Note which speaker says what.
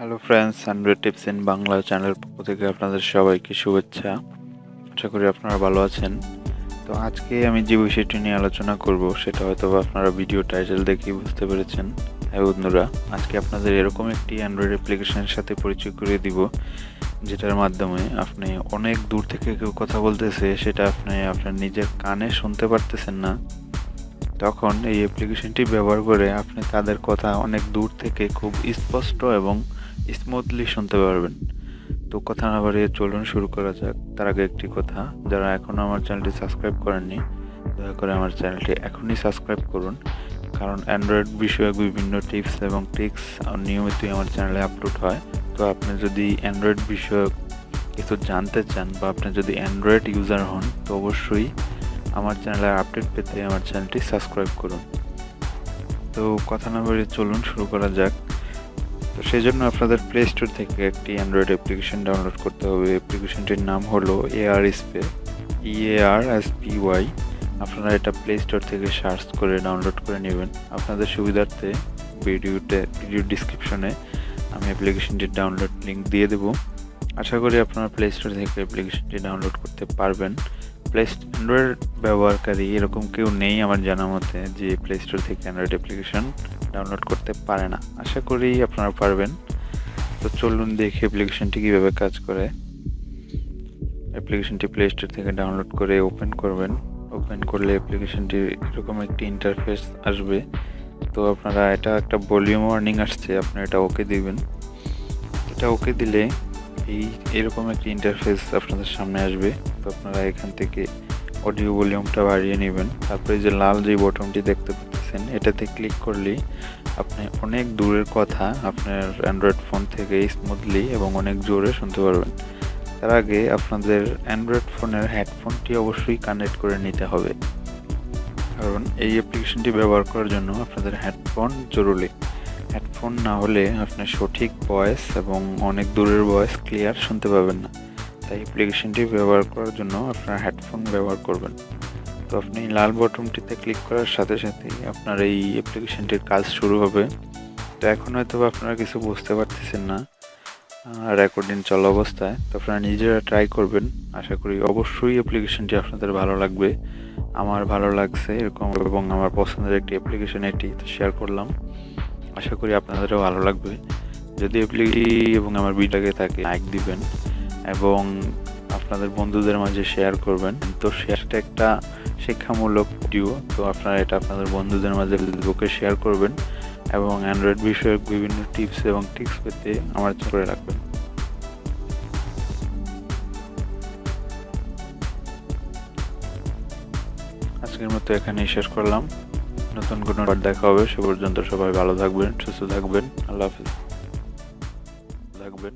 Speaker 1: Hello friends android tips in Bangla চ্যানেলের পক্ষ থেকে আপনাদের সবাইকে শুভেচ্ছা। আশা করি আপনারা ভালো আছেন। তো আজকে আমি যে বিষয়টি নিয়ে আলোচনা করব, সেটা হয়তো আপনারা ভিডিও টাইটেল দেখেই বুঝতে পেরেছেন। হ্যাঁ বন্ধুরা, আজকে আপনাদের এরকম একটি অ্যান্ড্রয়েড অ্যাপ্লিকেশনের সাথে পরিচয় করিয়ে দিব, যেটার মাধ্যমে আপনি অনেক দূর থেকে কেউ কথা বলতেছে, সেটা আপনি আপনার নিজের কানে শুনতে পারতেছেন না। তখন এই অ্যাপ্লিকেশনটি ব্যবহার করে আপনি তাদের কথা অনেক দূর থেকে খুব স্পষ্ট এবং স্মুথলি শুনতে পারবেন। তো কথা না বাড়িয়ে চলুন শুরু করা যাক। তার আগে একটি কথা, যারা এখনও আমার চ্যানেলটি সাবস্ক্রাইব করেননি, দয়া করে আমার চ্যানেলটি এখনই সাবস্ক্রাইব করুন। কারণ অ্যান্ড্রয়েড বিষয়ক বিভিন্ন টিপস এবং ট্রিক্স নিয়মিতই আমার চ্যানেলে আপলোড হয়। তো আপনি যদি অ্যান্ড্রয়েড বিষয়ক কিছু জানতে চান বা আপনি যদি অ্যান্ড্রয়েড ইউজার হন, তো অবশ্যই আমার চ্যানেলের আপডেট পেতে আমার চ্যানেলটি সাবস্ক্রাইব করুন। তো কথা না বলে চলুন, শুরু করা যাক। তো সেই জন্য আপনাদের প্লে স্টোর থেকে একটি অ্যান্ড্রয়েড অ্যাপ্লিকেশন ডাউনলোড করতে হবে। অ্যাপ্লিকেশনটির নাম হলো AR spy E A R S P Y আপনারা এটা প্লে স্টোর থেকে সার্চ করে ডাউনলোড করে নেবেন। আপনাদের সুবিধার্থে ভিডিওতে ভিডিও ডিসক্রিপশনে আমি অ্যাপ্লিকেশনটির ডাউনলোড লিঙ্ক দিয়ে দেবো। আশা করি আপনারা প্লে স্টোর থেকে অ্যাপ্লিকেশনটি ডাউনলোড করতে পারবেন। প্লে অ্যান্ড্রয়েড ব্যবহারকারী এরকম কেউ নেই আমার জানা মতে, যে প্লে স্টোর থেকে অ্যান্ড্রয়েড অ্যাপ্লিকেশন ডাউনলোড করতে পারে না। আশা করি আপনারা পারবেন। তো চলুন দেখি অ্যাপ্লিকেশনটি কীভাবে কাজ করে। অ্যাপ্লিকেশনটি প্লে স্টোর থেকে ডাউনলোড করে ওপেন করবেন। ওপেন করলে অ্যাপ্লিকেশনটির এরকম একটি ইন্টারফেস আসবে। তো আপনারা, এটা একটা ভলিউম ওয়ার্নিং আসছে আপনারা এটা ওকে দিবেন। এটা ওকে দিলে এই, এরকম একটি ইন্টারফেস আপনাদের সামনে আসবে। তো আপনারা এখান থেকে অডিও ভলিউমটা বাড়িয়ে নেবেন। তারপরে যে লাল যে বটনটি দেখতে পাচ্ছেন, এটাতে ক্লিক করলেই আপনি অনেক দূরের কথা আপনার অ্যান্ড্রয়েড ফোন থেকে স্মুথলি এবং অনেক জোরে শুনতে পারবেন। তার আগে আপনাদের অ্যান্ড্রয়েড ফোনের হেডফোনটি অবশ্যই কানেক্ট করে নিতে হবে। কারণ এই অ্যাপ্লিকেশনটি ব্যবহার করার জন্য আপনাদের হেডফোন জরুরি। হেডফোন না হলে আপনি সঠিক ভয়েস এবং অনেক দূরের ভয়েস ক্লিয়ার শুনতে পাবেন না। তাই অ্যাপ্লিকেশনটি ব্যবহার করার জন্য আপনার হেডফোন ব্যবহার করবেন। তো আপনি লাল বটনটিতে ক্লিক করার সাথে সাথেই আপনার এই অ্যাপ্লিকেশনটির কাজ শুরু হবে। তো এখন হয়তো আপনারা কিছু বুঝতে পারতেছেন না রেকর্ডিং চলা অবস্থায়। তো আপনারা নিজেরা ট্রাই করবেন। আশা করি অবশ্যই অ্যাপ্লিকেশনটি আপনাদের ভালো লাগবে। আমার ভালো লাগছে এরকম এবং আমার পছন্দের একটি অ্যাপ্লিকেশন এটি শেয়ার করলাম। আশা করি আপনাদেরও ভালো লাগবে। যদি অ্যাপ্লিকেশন এবং আমার ভিডিওকে থাকে লাইক দিবেন এবং আপনাদের বন্ধুদের মাঝে শেয়ার করবেন, তো শেয়ারটা একটা শিক্ষামূলক ভিডিও তো আপনারা এটা আপনাদের বন্ধুদের মাঝে ফেসবুকে শেয়ার করবেন এবং অ্যান্ড্রয়েড বিষয়ক বিভিন্ন টিপস এবং ট্রিক্স পেতে আমার করে রাখবেন। আজকের মতো এখানেই শেষ করলাম। নতুন কোনো দেখা হবে সে পর্যন্ত সবাই ভালো থাকবেন সুস্থ থাকবেন আল্লাহ হাফিজ। থাকবেন।